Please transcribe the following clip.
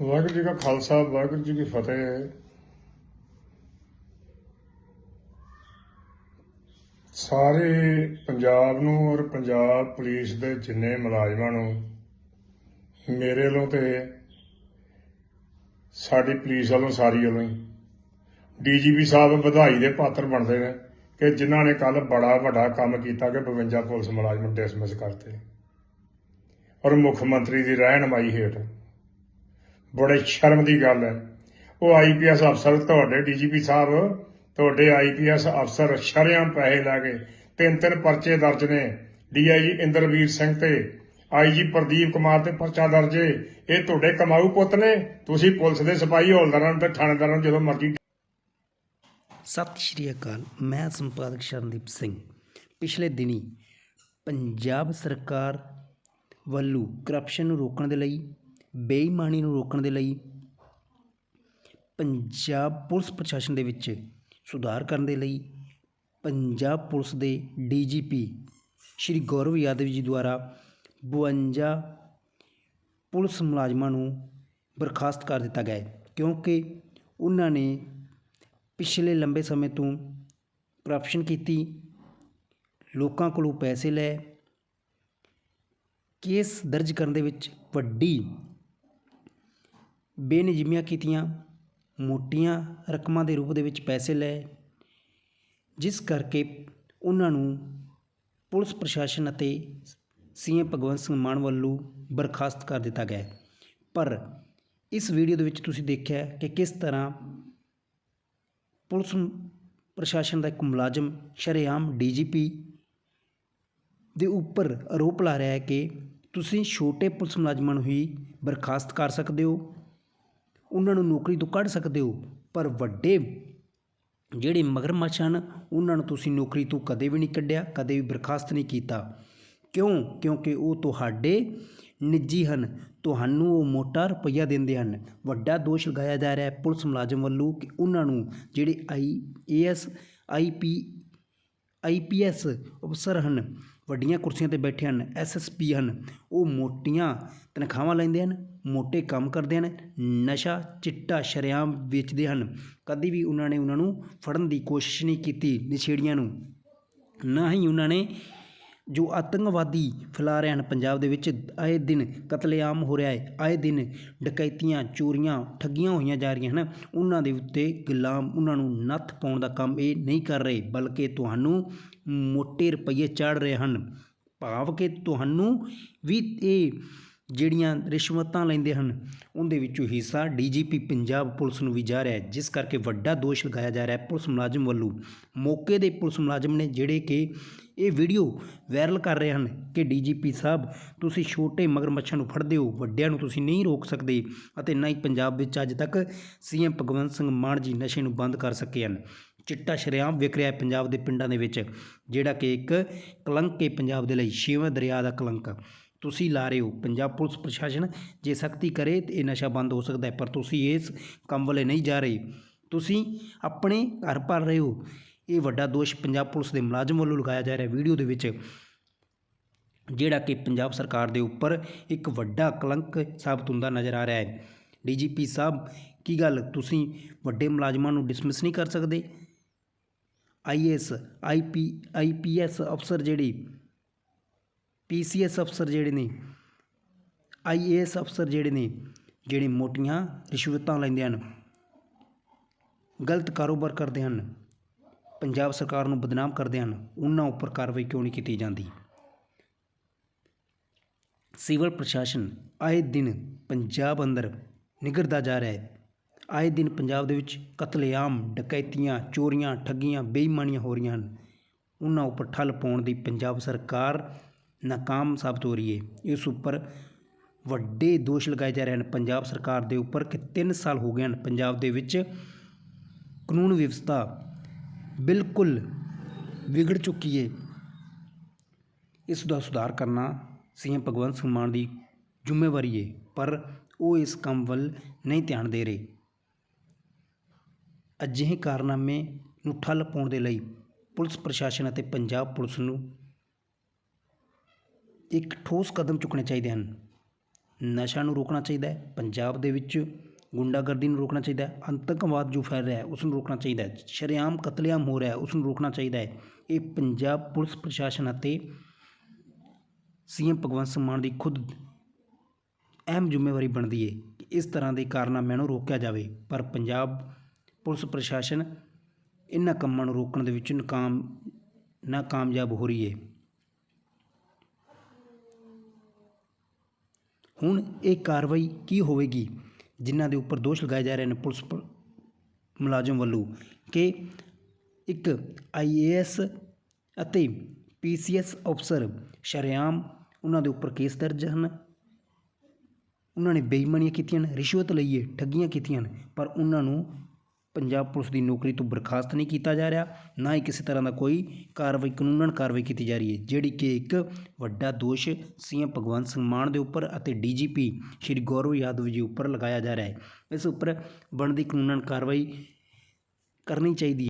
ਵਾਹਿਗੁਰੂ ਜੀ ਕਾ ਖਾਲਸਾ, ਵਾਹਿਗੁਰੂ ਜੀ ਕੀ ਫਤਿਹ। ਸਾਰੇ ਪੰਜਾਬ ਨੂੰ ਔਰ ਪੰਜਾਬ ਪੁਲਿਸ ਦੇ ਜਿੰਨੇ ਮੁਲਾਜ਼ਮਾਂ ਨੂੰ, ਮੇਰੇ ਵੱਲੋਂ ਤੇ ਸਾਡੀ ਪੁਲਿਸ ਵੱਲੋਂ ਸਾਰੀ ਵੱਲੋਂ ਹੀ ਡੀਜੀਪੀ ਸਾਹਿਬ ਵਧਾਈ ਦੇ ਪਾਤਰ ਬਣਦੇ ਨੇ ਕਿ ਜਿਨ੍ਹਾਂ ਨੇ ਕੱਲ ਬੜਾ ਵੱਡਾ ਕੰਮ ਕੀਤਾ ਕਿ 52 ਪੁਲਿਸ ਮੁਲਾਜ਼ਮ ਡਿਸਮਿਸ ਕਰਤੇ। ਔਰ ਮੁੱਖ ਮੰਤਰੀ ਦੀ ਰਹਿਨਮਾਈ ਹੇਠ ਬੜੇ ਸ਼ਰਮ ਦੀ ਗੱਲ ਹੈ। ਉਹ ਆਈਪੀਐਸ ਅਫਸਰ ਤੁਹਾਡੇ ਡੀਜੀਪੀ ਸਾਹਿਬ, ਤੁਹਾਡੇ ਆਈਪੀਐਸ ਅਫਸਰ ਸ਼ਰੇਆਮ ਪੈਸੇ ਲਾ ਕੇ ਤਿੰਨ ਤਿੰਨ ਪਰਚੇ ਦਰਜ ਨੇ। ਡੀਆਈਜੀ ਇੰਦਰਵੀਰ ਸਿੰਘ ਤੇ ਆਈਜੀ ਪ੍ਰਦੀਪ ਕੁਮਾਰ ਤੇ ਪਰਚਾ ਦਰਜ ਏ ਇਹ ਤੁਹਾਡੇ ਕਮਾਊ ਪੁੱਤ ਨੇ। ਤੁਸੀਂ ਪੁਲਿਸ ਦੇ ਸਿਪਾਹੀ ਹੌਲਦਾਰਾਂ ਨੂੰ ਤੇ ਥਾਣੇਦਾਰਾਂ ਨੂੰ ਜਦੋਂ ਮਰਜ਼ੀ ਸਤਿ ਸ਼੍ਰੀ ਅਕਾਲ। ਮੈਂ ਸੰਪਾਦਕ ਸ਼ਰਨਦੀਪ ਸਿੰਘ। ਪਿਛਲੇ ਦਿਨੀ ਪੰਜਾਬ ਸਰਕਾਰ ਵੱਲੋਂ ਕਰਪਸ਼ਨ ਨੂੰ ਰੋਕਣ ਦੇ ਲਈ ਬੇਈਮਾਨੀ ਨੂੰ ਰੋਕਣ ਦੇ ਲਈ, ਪੰਜਾਬ ਪੁਲਿਸ ਪ੍ਰਸ਼ਾਸਨ ਦੇ ਵਿੱਚ ਸੁਧਾਰ ਕਰਨ ਦੇ ਲਈ, ਪੰਜਾਬ ਪੁਲਿਸ ਦੇ ਡੀਜੀਪੀ ਸ਼੍ਰੀ ਗੌਰਵ ਯਾਦਵ ਜੀ ਦੁਆਰਾ 52 ਪੁਲਿਸ ਮੁਲਾਜ਼ਮਾਂ ਨੂੰ ਬਰਖਾਸਤ ਕਰ ਦਿੱਤਾ ਗਿਆ ਕਿਉਂਕਿ ਉਹਨਾਂ ਨੇ ਪਿਛਲੇ ਲੰਬੇ ਸਮੇਂ ਤੋਂ ਕਰਪਸ਼ਨ ਕੀਤੀ, ਲੋਕਾਂ ਕੋਲੋਂ ਪੈਸੇ ਲਏ, ਕੇਸ ਦਰਜ ਕਰਨ ਦੇ ਵਿੱਚ ਵੱਡੀ ਬੇਨਿਯਮੀਆਂ ਕੀਤੀਆਂ, ਮੋਟੀਆਂ ਰਕਮਾਂ ਦੇ ਰੂਪ ਦੇ ਵਿੱਚ ਪੈਸੇ ਲਏ, ਜਿਸ ਕਰਕੇ ਉਹਨਾਂ ਨੂੰ ਪੁਲਿਸ ਪ੍ਰਸ਼ਾਸਨ ਅਤੇ ਸੀਐਮ ਭਗਵੰਤ ਸਿੰਘ ਮਾਨ ਵੱਲੋਂ ਬਰਖਾਸਤ ਕਰ ਦਿੱਤਾ ਗਿਆ ਪਰ ਇਸ ਵੀਡੀਓ ਦੇ ਵਿੱਚ ਤੁਸੀਂ ਦੇਖਿਆ ਕਿ ਕਿਸ ਤਰ੍ਹਾਂ ਪੁਲਿਸ ਪ੍ਰਸ਼ਾਸਨ ਦਾ ਇੱਕ ਮੁਲਾਜ਼ਮ ਸ਼ਰੇਆਮ ਡੀਜੀਪੀ ਦੇ ਉੱਪਰ ਆਰੋਪ ਲਾ ਰਿਹਾ ਹੈ ਕਿ ਤੁਸੀਂ ਛੋਟੇ ਪੁਲਿਸ ਮੁਲਾਜ਼ਮਾਂ ਨੂੰ ਹੀ ਬਰਖਾਸਤ ਕਰ ਸਕਦੇ ਹੋ। ਉਹਨਾਂ ਨੂੰ ਨੌਕਰੀ ਤੋਂ ਕੱਢ ਸਕਦੇ ਹੋ, ਪਰ ਵੱਡੇ ਜਿਹੜੇ ਮਗਰਮੱਛ ਹਨ, ਉਹਨਾਂ ਨੂੰ ਤੁਸੀਂ ਨੌਕਰੀ ਤੋਂ ਕਦੇ ਵੀ ਨਹੀਂ ਕੱਢਿਆ, ਕਦੇ ਵੀ ਬਰਖਾਸਤ ਨਹੀਂ ਕੀਤਾ। ਕਿਉਂ? ਕਿਉਂਕਿ ਉਹ ਤੁਹਾਡੇ ਨਿੱਜੀ ਹਨ, ਤੁਹਾਨੂੰ ਉਹ ਮੋਟਾ ਰੁਪਈਆ ਦਿੰਦੇ ਹਨ। ਵੱਡਾ ਦੋਸ਼ ਲਗਾਇਆ ਜਾ ਰਿਹਾ ਹੈ ਪੁਲਿਸ ਮੁਲਾਜ਼ਮ ਵੱਲੋਂ ਕਿ ਉਹਨਾਂ ਨੂੰ ਜਿਹੜੇ ਆਈ ਏਐਸ ਆਈਪੀ ਆਈਪੀਐਸ ਅਫਸਰ ਹਨ ਵੱਡੀਆਂ ਕੁਰਸੀਆਂ ਤੇ ਬੈਠੇ ਹਨ ਐਸਐਸਪੀ ਹਨ। ਉਹ ਮੋਟੀਆਂ ਤਨਖਾਹਾਂ ਲੈਂਦੇ ਹਨ, ਮੋਟੇ ਕੰਮ ਕਰਦੇ ਹਨ, ਨਸ਼ਾ, ਚਿੱਟਾ, ਸ਼ਰੇਆਮ ਵੇਚਦੇ ਹਨ। ਕਦੀ ਵੀ ਉਹਨਾਂ ਨੇ ਉਹਨਾਂ ਨੂੰ ਫੜਨ ਦੀ ਕੋਸ਼ਿਸ਼ ਨਹੀਂ ਕੀਤੀ ਨਸ਼ੇੜੀਆਂ ਨੂੰ। ਨਾ ਹੀ ਉਹਨਾਂ ਨੇ ਜੋ ਆਤੰਕਵਾਦੀ ਫੈਲਾ ਰਹੇ ਹਨ ਪੰਜਾਬ ਦੇ ਵਿੱਚ ਆਏ ਦਿਨ ਕਤਲੇਆਮ ਹੋ ਰਿਹਾ ਹੈ। ਆਏ ਦਿਨ ਡਕੈਤੀਆਂ, ਚੋਰੀਆਂ ਠੱਗੀਆਂ ਹੋਈਆਂ ਜਾ ਰਹੀਆਂ ਹਨ। ਉਹਨਾਂ ਦੇ ਉੱਤੇ ਗੁਲਾਮ ਉਹਨਾਂ ਨੂੰ ਨੱਥ ਪਾਉਣ ਦਾ ਕੰਮ ਇਹ ਨਹੀਂ ਕਰ ਰਹੇ, ਬਲਕਿ ਤੁਹਾਨੂੰ ਮੋਟੇ ਰੁਪਈਏ ਚੜ ਰਹੇ ਹਨ। ਭਾਵ ਕਿ ਤੁਹਾਨੂੰ ਵੀ ਇਹ ਜਿਹੜੀਆਂ ਰਿਸ਼ਵਤਾਂ ਲੈਂਦੇ ਹਨ, ਉਹਦੇ ਵਿੱਚੋਂ ਹਿੱਸਾ ਡੀਜੀਪੀ ਪੰਜਾਬ ਪੁਲਿਸ ਨੂੰ ਵੀ ਜਾ ਰਿਹਾ ਹੈ, ਜਿਸ ਕਰਕੇ ਵੱਡਾ ਦੋਸ਼ ਲਗਾਇਆ ਜਾ ਰਿਹਾ ਹੈ ਪੁਲਿਸ ਮੁਲਾਜ਼ਮ ਵੱਲੋਂ। ਮੌਕੇ ਦੇ ਪੁਲਿਸ ਮੁਲਾਜ਼ਮ ਨੇ ਜਿਹੜੇ ਕਿ ਇਹ ਵੀਡੀਓ ਵਾਇਰਲ ਕਰ ਰਹੇ ਹਨ ਕਿ ਡੀਜੀਪੀ ਸਾਹਿਬ, ਤੁਸੀਂ ਛੋਟੇ ਮਗਰਮੱਛਾਂ ਨੂੰ ਫੜਦੇ ਹੋ, ਵੱਡਿਆਂ ਨੂੰ ਤੁਸੀਂ ਨਹੀਂ ਰੋਕ ਸਕਦੇ ਅਤੇ ਨਾ ਹੀ ਪੰਜਾਬ ਵਿੱਚ ਅੱਜ ਤੱਕ ਸੀਐਮ ਭਗਵੰਤ ਸਿੰਘ ਮਾਨ ਜੀ ਨਸ਼ੇ ਨੂੰ ਬੰਦ ਕਰ ਸਕੇ ਹਨ। ਚਿੱਟਾ ਸ਼ਰੇਆਮ ਵਿਕ ਰਿਹਾ ਪੰਜਾਬ ਦੇ ਪਿੰਡਾਂ ਦੇ ਵਿੱਚ, ਜਿਹੜਾ ਕਿ ਇੱਕ ਕਲੰਕ ਹੈ ਪੰਜਾਬ ਦੇ ਲਈ, ਛੇਵੇਂ ਦਰਿਆ ਦਾ ਕਲੰਕ। ਤੁਸੀਂ ਲਾ ਰਹੇ ਹੋ। ਪੰਜਾਬ ਪੁਲਿਸ ਪ੍ਰਸ਼ਾਸਨ ਜੇ ਸਖਤੀ ਕਰੇ ਤੇ ਇਹ ਨਸ਼ਾ ਬੰਦ ਹੋ ਸਕਦਾ ਹੈ, ਪਰ ਤੁਸੀਂ ਇਸ ਕੰਮ ਵੱਲੇ ਨਹੀਂ ਜਾ ਰਹੇ। ਤੁਸੀਂ ਆਪਣੇ ਘਰ ਭਰ ਰਹੇ ਹੋ। ਇਹ ਵੱਡਾ ਦੋਸ਼ ਪੰਜਾਬ ਪੁਲਿਸ ਦੇ ਮੁਲਾਜ਼ਮ ਵੱਲੋਂ ਲਗਾਇਆ ਜਾ ਰਿਹਾ ਵੀਡੀਓ ਦੇ ਵਿੱਚ ਜਿਹੜਾ ਕਿ ਪੰਜਾਬ ਸਰਕਾਰ ਦੇ ਉੱਪਰ ਇੱਕ ਵੱਡਾ ਕਲੰਕ ਸਾਬਤ ਹੁੰਦਾ ਨਜ਼ਰ ਆ ਰਿਹਾ ਹੈ। ਡੀਜੀਪੀ ਸਾਹਿਬ, ਕੀ ਗੱਲ? ਤੁਸੀਂ ਵੱਡੇ ਮੁਲਾਜ਼ਮਾਂ ਨੂੰ ਡਿਸਮਿਸ ਨਹੀਂ ਕਰ ਸਕਦੇ? ਆਈਐਸ ਆਈਪੀ ਆਈਪੀਐਸ ਅਫਸਰ ਜਿਹੜੀ ਪੀਸੀਐਸ ਅਫਸਰ ਜਿਹੜੇ ਨੇ ਆਈਏਐਸ ਅਫਸਰ ਜਿਹੜੇ ਨੇ, ਜਿਹੜੇ ਮੋਟੀਆਂ ਰਿਸ਼ਵਤਾਂ ਲੈਂਦੇ ਹਨ, ਗਲਤ ਕਾਰੋਬਾਰ ਕਰਦੇ ਹਨ, ਪੰਜਾਬ ਸਰਕਾਰ ਨੂੰ ਬਦਨਾਮ ਕਰਦੇ ਹਨ, ਉਹਨਾਂ ਉੱਪਰ ਕਾਰਵਾਈ ਕਿਉਂ ਨਹੀਂ ਕੀਤੀ ਜਾਂਦੀ? ਸਿਵਲ ਪ੍ਰਸ਼ਾਸਨ ਆਏ ਦਿਨ ਪੰਜਾਬ ਅੰਦਰ ਨਿਗਰਦਾ ਜਾ ਰਿਹਾ ਹੈ। ਆਏ ਦਿਨ ਪੰਜਾਬ ਦੇ ਵਿੱਚ ਕਤਲੇਆਮ, ਡਕੈਤੀਆਂ, ਚੋਰੀਆਂ, ਠੱਗੀਆਂ, ਬੇਈਮਾਨੀਆਂ ਹੋ ਰਹੀਆਂ ਹਨ। ਉਹਨਾਂ ਉੱਪਰ ਠੱਲ ਪਾਉਣ ਦੀ ਪੰਜਾਬ ਸਰਕਾਰ ਨਾਕਾਮ ਸਾਬਤ ਹੋ ਰਹੀ ਹੈ। ਇਸ ਉੱਪਰ ਵੱਡੇ ਦੋਸ਼ ਲਗਾਏ ਜਾ ਰਹੇ ਹਨ। ਪੰਜਾਬ ਸਰਕਾਰ ਦੇ ਉੱਪਰ ਕਿ 3 ਸਾਲ ਹੋ ਗਏ ਹਨ। ਪੰਜਾਬ ਦੇ ਵਿੱਚ ਕਾਨੂੰਨ ਵਿਵਸਥਾ ਬਿਲਕੁਲ ਵਿਗੜ ਚੁੱਕੀ ਹੈ। ਇਸ ਦਾ ਸੁਧਾਰ ਕਰਨਾ ਸੀਐਮ ਭਗਵੰਤ ਸਿੰਘ ਮਾਨ ਦੀ ਜ਼ਿੰਮੇਵਾਰੀ ਹੈ, ਪਰ ਉਹ ਇਸ ਕੰਮ ਵੱਲ ਨਹੀਂ ਧਿਆਨ ਦੇ ਰਹੇ। ਅਜਿਹੇ ਕਾਰਨਾਮੇ ਨੂੰ ਠੱਲ ਪਾਉਣ ਦੇ ਲਈ ਪੁਲਿਸ ਪ੍ਰਸ਼ਾਸਨ ਅਤੇ ਪੰਜਾਬ ਪੁਲਿਸ ਨੂੰ ਇੱਕ ਠੋਸ ਕਦਮ ਚੁੱਕਣੇ ਚਾਹੀਦੇ ਹਨ। ਨਸ਼ਾ ਨੂੰ ਰੋਕਣਾ ਚਾਹੀਦਾ ਹੈ। ਪੰਜਾਬ ਦੇ ਵਿੱਚ ਗੁੰਡਾਗਰਦੀ ਨੂੰ ਰੋਕਣਾ ਚਾਹੀਦਾ ਹੈ। ਆਤੰਕਵਾਦ ਜੋ ਫੈਲ ਰਿਹਾ ਉਸ ਨੂੰ ਰੋਕਣਾ ਚਾਹੀਦਾ ਹੈ। ਸ਼ਰੇਆਮ ਕਤਲੇਆਮ ਹੋ ਰਿਹਾ ਉਸ ਨੂੰ ਰੋਕਣਾ ਚਾਹੀਦਾ ਹੈ। ਇਹ ਪੰਜਾਬ ਪੁਲਿਸ ਪ੍ਰਸ਼ਾਸਨ ਅਤੇ ਸੀਐਮ ਭਗਵੰਤ ਸਿੰਘ ਮਾਨ ਦੀ ਖੁਦ ਅਹਿਮ ਜ਼ਿੰਮੇਵਾਰੀ ਬਣਦੀ ਹੈ ਕਿ ਇਸ ਤਰ੍ਹਾਂ ਦੇ ਕਾਰਨਾਮਿਆਂ ਨੂੰ ਰੋਕਿਆ ਜਾਵੇ। ਪਰ ਪੰਜਾਬ ਪੁਲਿਸ ਪ੍ਰਸ਼ਾਸਨ ਇਹਨਾਂ ਕੰਮਾਂ ਨੂੰ ਰੋਕਣ ਦੇ ਵਿੱਚ ਨਾਕਾਮ ਨਾਕਾਮਯਾਬ ਹੋ ਰਹੀ ਹੈ। ਹੁਣ ਇਹ ਕਾਰਵਾਈ ਕੀ ਹੋਵੇਗੀ? ਜਿਨ੍ਹਾਂ ਦੇ ਉੱਪਰ ਦੋਸ਼ ਲਗਾਏ ਜਾ ਰਹੇ ਨੇ ਪੁਲਿਸ ਪ- ਮੁਲਾਜ਼ਮ ਵੱਲੋਂ ਕਿ ਇੱਕ ਆਈਏਐਸ ਅਤੇ ਪੀਸੀਐਸ ਅਫਸਰ ਸ਼ਰੇਆਮ ਉਹਨਾਂ ਦੇ ਉੱਪਰ ਕੇਸ ਦਰਜ ਹਨ। ਉਹਨਾਂ ਨੇ ਬੇਈਮਾਨੀਆਂ ਕੀਤੀਆਂ ਨੇ, ਰਿਸ਼ਵਤ ਲਈਏ, ਠੱਗੀਆਂ ਕੀਤੀਆਂ ਨੇ, ਪਰ ਉਹਨਾਂ ਨੂੰ ਪੰਜਾਬ ਪੁਲਿਸ ਦੀ ਨੌਕਰੀ ਤੋਂ ਬਰਖਾਸਤ ਨਹੀਂ ਕੀਤਾ ਜਾ ਰਿਹਾ, ਨਾ ਹੀ ਕਿਸੇ ਤਰ੍ਹਾਂ ਦਾ ਕੋਈ ਕਾਰਵਾਈ, ਕਾਨੂੰਨਨ ਕਾਰਵਾਈ ਕੀਤੀ ਜਾ ਰਹੀ ਹੈ, ਜਿਹੜੀ ਕਿ ਇੱਕ ਵੱਡਾ ਦੋਸ਼ ਸੀਐਮ ਭਗਵੰਤ ਸਿੰਘ ਮਾਨ ਦੇ ਉੱਪਰ ਅਤੇ ਡੀਜੀਪੀ ਸ਼੍ਰੀ ਗੌਰਵ ਯਾਦਵ ਜੀ ਉੱਪਰ ਲਗਾਇਆ ਜਾ ਰਿਹਾ ਹੈ। ਇਸ ਉੱਪਰ ਬਣਦੀ ਕਾਨੂੰਨਨ ਕਾਰਵਾਈ ਕਰਨੀ ਚਾਹੀਦੀ ਹੈ।